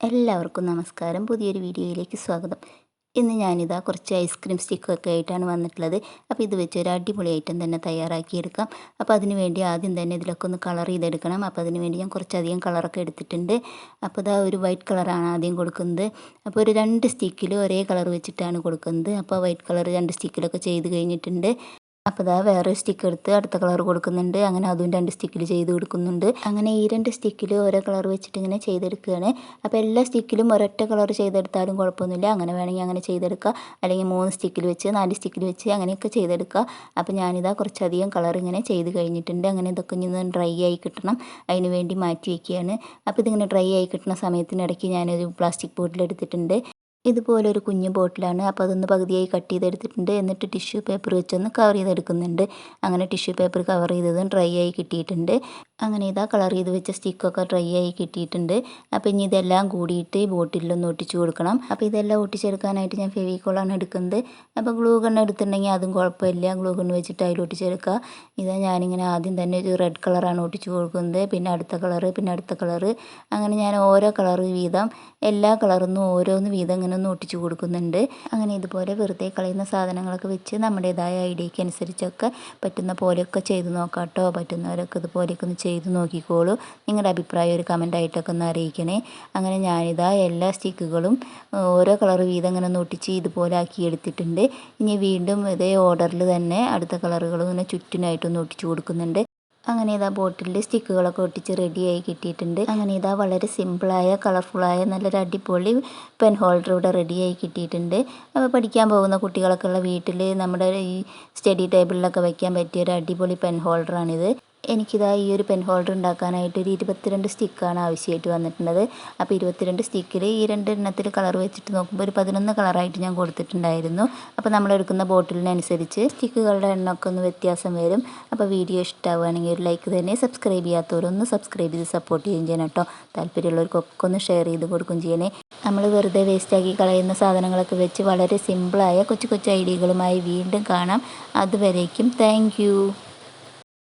എല്ലാവർക്കും നമസ്കാരം. പുതിയൊരു വീഡിയോയിലേക്ക് സ്വാഗതം. ഇന്ന് ഞാനിതാ കുറച്ച് ഐസ്ക്രീം സ്റ്റിക്കൊക്കെ ആയിട്ടാണ് വന്നിട്ടുള്ളത്. അപ്പോൾ ഇത് വെച്ച് ഒരു അടിപൊളി ഐറ്റം തന്നെ തയ്യാറാക്കിയെടുക്കാം. അപ്പോൾ അതിന് വേണ്ടി ആദ്യം തന്നെ ഇതിലൊക്കെ ഒന്ന് കളർ ചെയ്തെടുക്കണം. അപ്പോൾ അതിന് വേണ്ടി ഞാൻ കുറച്ചധികം കളറൊക്കെ എടുത്തിട്ടുണ്ട്. അപ്പോൾ ഇതാ ഒരു വൈറ്റ് കളറാണ് ആദ്യം കൊടുക്കുന്നത്. അപ്പോൾ ഒരു രണ്ട് സ്റ്റിക്കിൽ ഒരേ കളർ വെച്ചിട്ടാണ് കൊടുക്കുന്നത്. അപ്പോൾ വൈറ്റ് കളർ രണ്ട് സ്റ്റിക്കിലൊക്കെ ചെയ്ത് കഴിഞ്ഞിട്ടുണ്ട്. അപ്പോൾ ഇതാ വേറെ സ്റ്റിക്ക് എടുത്ത് അടുത്ത കളർ കൊടുക്കുന്നുണ്ട്. അങ്ങനെ അതും രണ്ട് സ്റ്റിക്കിൽ ചെയ്ത് കൊടുക്കുന്നുണ്ട്. അങ്ങനെ ഈ രണ്ട് സ്റ്റിക്കിൽ ഓരോ കളർ വെച്ചിട്ട് ഇങ്ങനെ ചെയ്തെടുക്കുകയാണ് അപ്പോൾ എല്ലാ സ്റ്റിക്കിലും ഒരൊറ്റ കളർ ചെയ്തെടുത്താലും കുഴപ്പമൊന്നുമില്ല. അങ്ങനെ വേണമെങ്കിൽ അങ്ങനെ ചെയ്തെടുക്കുക അല്ലെങ്കിൽ മൂന്ന് സ്റ്റിക്കിൽ വെച്ച് നാല് സ്റ്റിക്കിൽ വെച്ച് അങ്ങനെയൊക്കെ ചെയ്തെടുക്കുക അപ്പോൾ ഞാനിതാ കുറച്ചധികം കളർ ഇങ്ങനെ ചെയ്ത് കഴിഞ്ഞിട്ടുണ്ട്. അങ്ങനെ ഇതൊക്കെ ഇനി ഡ്രൈ ആയി കിട്ടണം. അതിന് വേണ്ടി മാറ്റി വയ്ക്കുകയാണ് അപ്പോൾ ഇതിങ്ങനെ ഡ്രൈ ആയി കിട്ടുന്ന സമയത്തിനിടയ്ക്ക് ഞാനൊരു പ്ലാസ്റ്റിക് ബോട്ടിൽ എടുത്തിട്ടുണ്ട്. ഇതുപോലെ ഒരു കുഞ്ഞു ബോട്ടിലാണ്. അപ്പോൾ അതൊന്ന് പകുതിയായി കട്ട് ചെയ്തെടുത്തിട്ടുണ്ട്. എന്നിട്ട് ടിഷ്യൂ പേപ്പർ വെച്ചൊന്ന് കവർ ചെയ്തെടുക്കുന്നുണ്ട്. അങ്ങനെ ടിഷ്യൂ പേപ്പർ കവർ ചെയ്തതും ഡ്രൈ ആയി കിട്ടിയിട്ടുണ്ട്. അങ്ങനെ ഇതാ കളർ ചെയ്ത് വെച്ച സ്റ്റിക്കൊക്കെ ഡ്രൈ ആയി കിട്ടിയിട്ടുണ്ട്. അപ്പോൾ ഇനി ഇതെല്ലാം കൂടിയിട്ട് ഈ ബോട്ടിലൊന്ന് ഒട്ടിച്ചു കൊടുക്കണം. അപ്പോൾ ഇതെല്ലാം ഒട്ടിച്ചെടുക്കാനായിട്ട് ഞാൻ ഫെവിക്കോളാണ് എടുക്കുന്നത്. അപ്പോൾ ഗ്ലൂ ഗണ്ണ് എടുത്തിട്ടുണ്ടെങ്കിൽ അതും കുഴപ്പമില്ല. ഗ്ലൂ ഗണ്ണ് വെച്ചിട്ട് അതിൽ ഒട്ടിച്ചെടുക്കുക. ഇതാ ഞാനിങ്ങനെ ആദ്യം തന്നെ ഒരു റെഡ് കളറാണ് ഒട്ടിച്ചു കൊടുക്കുന്നത്. പിന്നെ അടുത്ത കളറ് പിന്നെ അടുത്ത കളറ്. അങ്ങനെ ഞാൻ ഓരോ കളറ് വീതം എല്ലാ കളറിന്നും ഓരോന്ന് വീതം ഇങ്ങനെ ഒന്ന് ഒട്ടിച്ചു കൊടുക്കുന്നുണ്ട്. അങ്ങനെ ഇതുപോലെ വെറുതെ കളയുന്ന സാധനങ്ങളൊക്കെ വെച്ച് നമ്മുടേതായ ഐഡിയയ്ക്ക് അനുസരിച്ചൊക്കെ പറ്റുന്ന പോലെയൊക്കെ ചെയ്തു നോക്കാം കേട്ടോ പറ്റുന്നവരൊക്കെ ഇതുപോലെയൊക്കെ ഒന്ന് ചെയ്ത് നോക്കിക്കോളൂ. നിങ്ങളുടെ അഭിപ്രായം ഒരു കമന്റായിട്ടൊക്കെ ഒന്ന് അറിയിക്കണേ. അങ്ങനെ ഞാനിതാ എല്ലാ സ്റ്റിക്കുകളും ഓരോ കളർ വീതം ഇങ്ങനെ ഒട്ടിച്ച് ഇതുപോലെ ആക്കി എടുത്തിട്ടുണ്ട്. ഇനി വീണ്ടും ഇതേ ഓർഡറിൽ തന്നെ അടുത്ത കളറുകളും ഇങ്ങനെ ചുറ്റിനായിട്ടൊന്ന് ഒട്ടിച്ചു കൊടുക്കുന്നുണ്ട്. അങ്ങനെ ഇതാ ബോട്ടിലിൽ സ്റ്റിക്കുകളൊക്കെ ഒട്ടിച്ച് റെഡിയായി കിട്ടിയിട്ടുണ്ട്. അങ്ങനെ ഇതാ വളരെ സിമ്പിളായ കളർഫുള്ളായ നല്ലൊരു അടിപൊളി പെൻ ഹോൾഡർ ഇവിടെ റെഡിയായി കിട്ടിയിട്ടുണ്ട്. അപ്പോൾ പഠിക്കാൻ പോകുന്ന കുട്ടികളൊക്കെ ഉള്ള വീട്ടിൽ നമ്മുടെ ഈ സ്റ്റഡി ടേബിളിലൊക്കെ വയ്ക്കാൻ പറ്റിയ ഒരു അടിപൊളി പെൻ ഹോൾഡറാണിത് എനിക്കിതാ ഈ ഒരു പെൻ ഹോൾഡർ ഉണ്ടാക്കാനായിട്ട് ഒരു ഇരുപത്തിരണ്ട് സ്റ്റിക്കാണ് ആവശ്യമായിട്ട് വന്നിട്ടുള്ളത്. അപ്പോൾ ഇരുപത്തിരണ്ട് സ്റ്റിക്കിൽ ഈ രണ്ട് എണ്ണത്തിൽ കളർ വെച്ചിട്ട് നോക്കുമ്പോൾ ഒരു പതിനൊന്ന് കളറായിട്ട് ഞാൻ കൊടുത്തിട്ടുണ്ടായിരുന്നു. അപ്പോൾ നമ്മൾ എടുക്കുന്ന ബോട്ടിലിനനുസരിച്ച് സ്റ്റിക്കുകളുടെ എണ്ണമൊക്കെ ഒന്ന് വ്യത്യാസം വരും. അപ്പോൾ വീഡിയോ ഇഷ്ടമാവുകയാണെങ്കിൽ ഒരു ലൈക്ക് തന്നെ സബ്സ്ക്രൈബ് ചെയ്യാത്തവരൊന്ന് സബ്സ്ക്രൈബ് ചെയ്ത് സപ്പോർട്ട് ചെയ്യുകയും ചെയ്യണം കേട്ടോ. താല്പര്യമുള്ളവർക്കൊക്കെ ഒന്ന് ഷെയർ ചെയ്ത് കൊടുക്കുകയും ചെയ്യണേ. നമ്മൾ വെറുതെ വേസ്റ്റാക്കി കളയുന്ന സാധനങ്ങളൊക്കെ വെച്ച് വളരെ സിമ്പിളായ കൊച്ചു കൊച്ചു ഐഡിയകളുമായി വീണ്ടും കാണാം. അതുവരേക്കും താങ്ക്